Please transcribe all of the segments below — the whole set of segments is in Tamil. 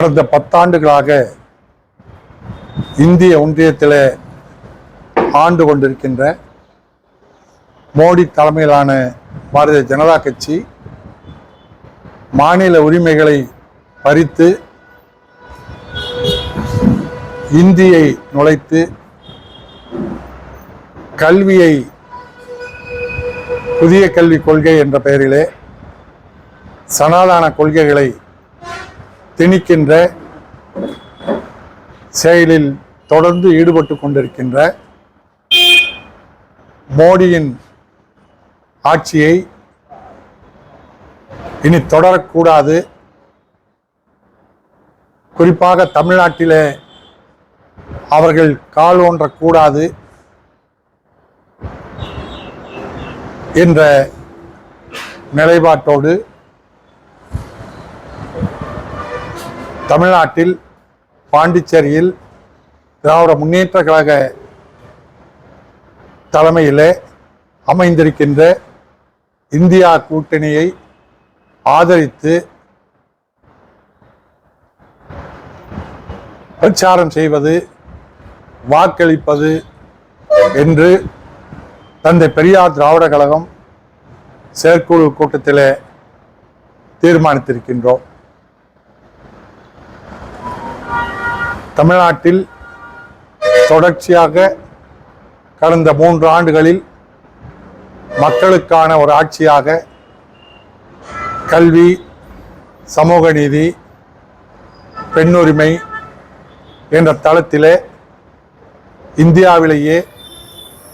கடந்த பத்தாண்டுகளாக இந்திய ஒன்றியத்தில் ஆண்டு கொண்டிருக்கின்ற மோடி தலைமையிலான பாரதிய ஜனதா கட்சி மாநில உரிமைகளை பறித்து இந்தியை நுழைத்து கல்வியை புதிய கல்விக் கொள்கை என்ற பெயரிலே சனாதான கொள்கைகளை திணிக்கின்ற செயலில் தொடர்ந்து ஈடுபட்டு கொண்டிருக்கின்ற மோடியின் ஆட்சியை இனி தொடரக்கூடாது. குறிப்பாக தமிழ்நாட்டிலே அவர்கள் கால் ஒன்றக்கூடாது என்ற நிலைப்பாட்டோடு தமிழ்நாட்டில் பாண்டிச்சேரியில் திராவிட முன்னேற்ற கழக தலைமையிலே அமைந்திருக்கின்ற இந்தியா கூட்டணியை ஆதரித்து பிரச்சாரம் செய்வது வாக்களிப்பது என்று தந்தை பெரியார் திராவிட கழகம் செயற்குழு கூட்டத்திலே தீர்மானித்திருக்கின்றோம். தமிழ்நாட்டில் தொடர்ச்சியாக கடந்த மூன்று ஆண்டுகளில் மக்களுக்கான ஒரு ஆட்சியாக கல்வி சமூக நீதி பெண்ணுரிமை என்ற தளத்திலே இந்தியாவிலேயே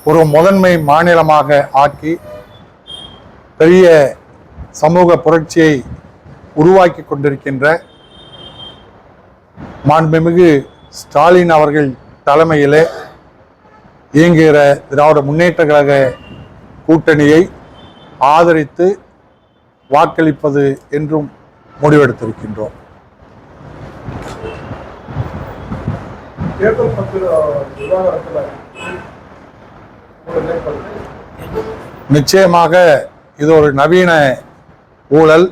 ஒரு முதன்மை மாநிலமாக ஆக்கி பெரிய சமூக புரட்சியை உருவாக்கி கொண்டிருக்கின்ற மாண்புமிகு ஸ்டாலின் அவர்கள் தலைமையிலே இயங்குகிற திராவிட முன்னேற்ற கழக கூட்டணியை ஆதரித்து வாக்களிப்பது என்றும் முடிவெடுத்திருக்கின்றோம். தேர்தல் நிச்சயமாக இது ஒரு நவீன ஊழல்.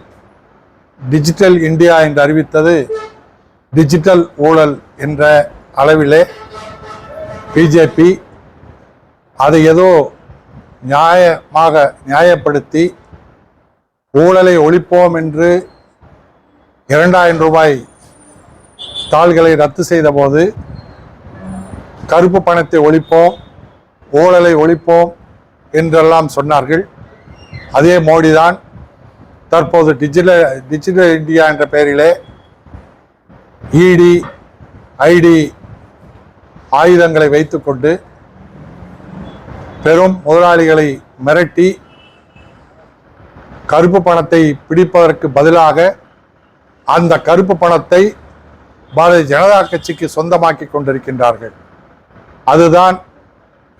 டிஜிட்டல் இந்தியா என்று அறிவித்தது டிஜிட்டல் ஊழல் என்ற அளவிலே பிஜேபி அதை ஏதோ நியாயமாக நியாயப்படுத்தி ஊழலை ஒழிப்போம் என்று இரண்டாயிரம் ரூபாய் தாள்களை ரத்து செய்தபோது கருப்பு பணத்தை ஒழிப்போம் ஊழலை ஒழிப்போம் என்றெல்லாம் சொன்னார்கள். அதே மோடி தான் தற்போது டிஜிட்டல் டிஜிட்டல் இந்தியா என்ற பெயரிலே இடி ஐடி ஆயுதங்களை வைத்துக்கொண்டு பெரும் முதலாளிகளை மிரட்டி கருப்பு பணத்தை பிடிப்பதற்கு பதிலாக அந்த கருப்பு பணத்தை பாரதிய ஜனதா கட்சிக்கு சொந்தமாக்கி கொண்டிருக்கின்றார்கள். அதுதான்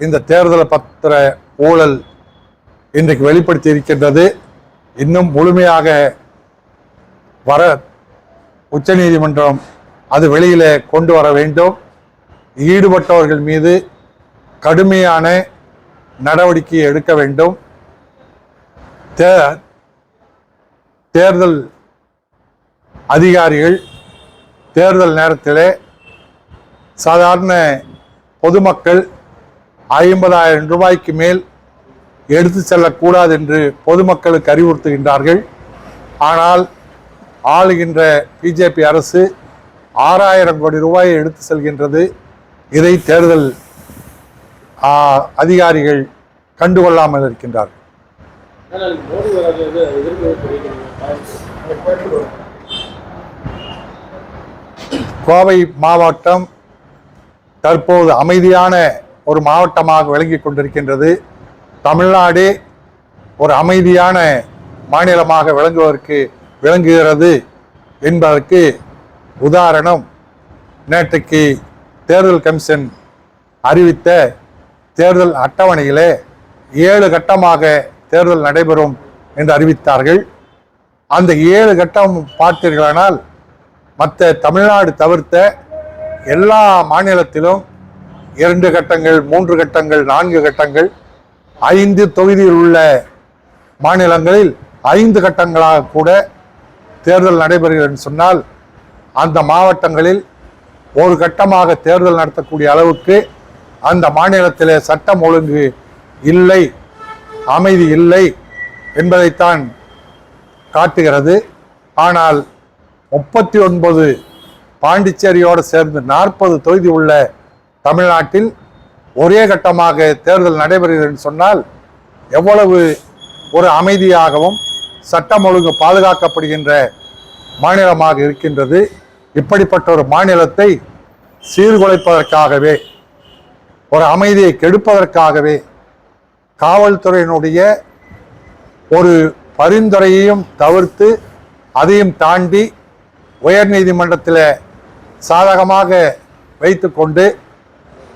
இந்த தேர்தல் பத்திர ஊழல் இன்றைக்கு வெளிப்படுத்தி இருக்கின்றது. இன்னும் முழுமையாக வர உச்சநீதிமன்றம் அது வெளியிலே கொண்டு வர வேண்டும். ஈடுபட்டவர்கள் மீது கடுமையான நடவடிக்கை எடுக்க வேண்டும். தே- தேர்தல் அதிகாரிகள் தேர்தல் நேரத்திலே சாதாரண பொதுமக்கள் ஐம்பதாயிரம் ரூபாய்க்கு மேல் எடுத்து செல்லக்கூடாது என்று பொதுமக்களுக்கு அறிவுறுத்துகின்றார்கள். ஆனால் ஆளுகின்ற பிஜேபி அரசு ஆறாயிரம் கோடி ரூபாயை எடுத்து செல்கின்றது. இதை தேர்தல் அதிகாரிகள் கண்டுகொள்ளாமல் இருக்கின்றார்கள். கோவை மாவட்டம் தற்போது அமைதியான ஒரு மாவட்டமாக விளங்கி கொண்டிருக்கின்றது. தமிழ்நாடு ஒரு அமைதியான மாநிலமாக விளங்குவதற்கு விளங்குகிறது என்பதற்கு உதாரணம் நேற்றைக்கு தேர்தல் கமிஷன் அறிவித்த தேர்தல் அட்டவணையிலே ஏழு கட்டமாக தேர்தல் நடைபெறும் என்று அறிவித்தார்கள். அந்த ஏழு கட்டம் பார்த்தீர்களானால் மற்ற தமிழ்நாடு தவிர்த்த எல்லா மாநிலத்திலும் இரண்டு கட்டங்கள் மூன்று கட்டங்கள் நான்கு கட்டங்கள் ஐந்து தொகுதியில் உள்ள மாநிலங்களில் ஐந்து கட்டங்களாக கூட தேர்தல் நடைபெறுகிறது சொன்னால் அந்த மாவட்டங்களில் ஒரு கட்டமாக தேர்தல் நடத்தக்கூடிய அளவுக்கு அந்த மாநிலத்திலே சட்டம் ஒழுங்கு இல்லை அமைதி இல்லை என்பதைத்தான் காட்டுகிறது. ஆனால் முப்பத்தி ஒன்பது பாண்டிச்சேரியோடு சேர்ந்து நாற்பது தொகுதி உள்ள தமிழ்நாட்டில் ஒரே கட்டமாக தேர்தல் நடைபெறுகிறது என்று சொன்னால் எவ்வளவு ஒரு அமைதியாகவும் சட்டம் ஒழுங்கு பாதுகாக்கப்படுகின்ற மாநிலமாக இருக்கின்றது. இப்படிப்பட்ட ஒரு மாநிலத்தை சீர்குலைப்பதற்காகவே ஒரு அமைதியை கெடுப்பதற்காகவே காவல்துறையினுடைய ஒரு பரிந்துரையையும் தவிர்த்து அதையும் தாண்டி உயர்நீதிமன்றத்தில் சாதகமாக வைத்துக்கொண்டு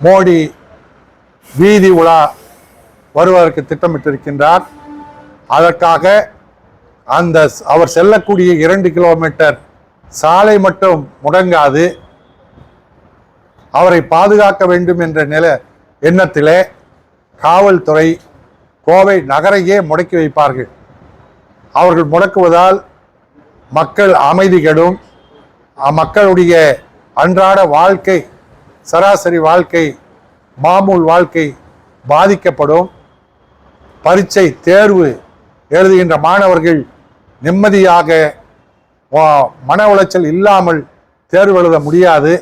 மோடி வீதி உலா வருவதற்கு திட்டமிட்டிருக்கின்றார். அதற்காக அந்த அவர் செல்லக்கூடிய இரண்டு கிலோமீட்டர் சாலை மட்டும் முடங்காது. அவரை பாதுகாக்க வேண்டும் என்ற நில எண்ணத்திலே காவல்துறை கோவை நகரையே முடக்கி வைப்பார்கள். அவர்கள் முடக்குவதால் மக்கள் அமைதி கெடும். மக்களுடைய அன்றாட வாழ்க்கை சராசரி வாழ்க்கை மாமூல் வாழ்க்கை பாதிக்கப்படும். பரீட்சை தேர்வு எழுதுகின்ற மாணவர்கள் நிம்மதியாக மன உளைச்சல் இல்லாமல் தேர்வு எழுத முடியாது.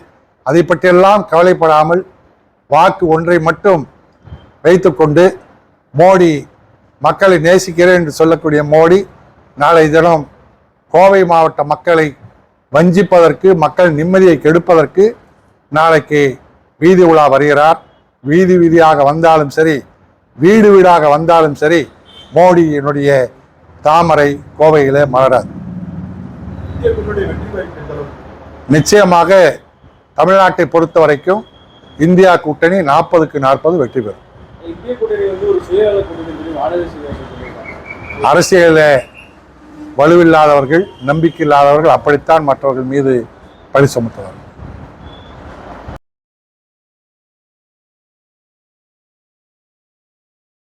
அதை பற்றியெல்லாம் கவலைப்படாமல் வாக்கு ஒன்றை மட்டும் வைத்துக்கொண்டு மோடி மக்களை நேசிக்கிறேன் என்று சொல்லக்கூடிய மோடி நாளை தினம் கோவை மாவட்ட மக்களை வஞ்சிப்பதற்கு மக்கள் நிம்மதியை கெடுப்பதற்கு நாளைக்கு வீதி உலா வருகிறார். வீதி வீதியாக வந்தாலும் சரி வீடு வீடாக வந்தாலும் சரி மோடியினுடைய தாமரை கோவையிலே மலராது இந்திய கூட்டணி வெற்றி வாய்ப்பு எந்த அளவுக்கு நிச்சயமாக தமிழ்நாட்டை பொறுத்த வரைக்கும் இந்தியா கூட்டணி நாற்பதுக்கு நாற்பது வெற்றி பெறும். அரசியலில் வலுவில்லாதவர்கள் நம்பிக்கை இல்லாதவர்கள் அப்படித்தான் மற்றவர்கள் மீது பழி சுமத்துவார்கள்.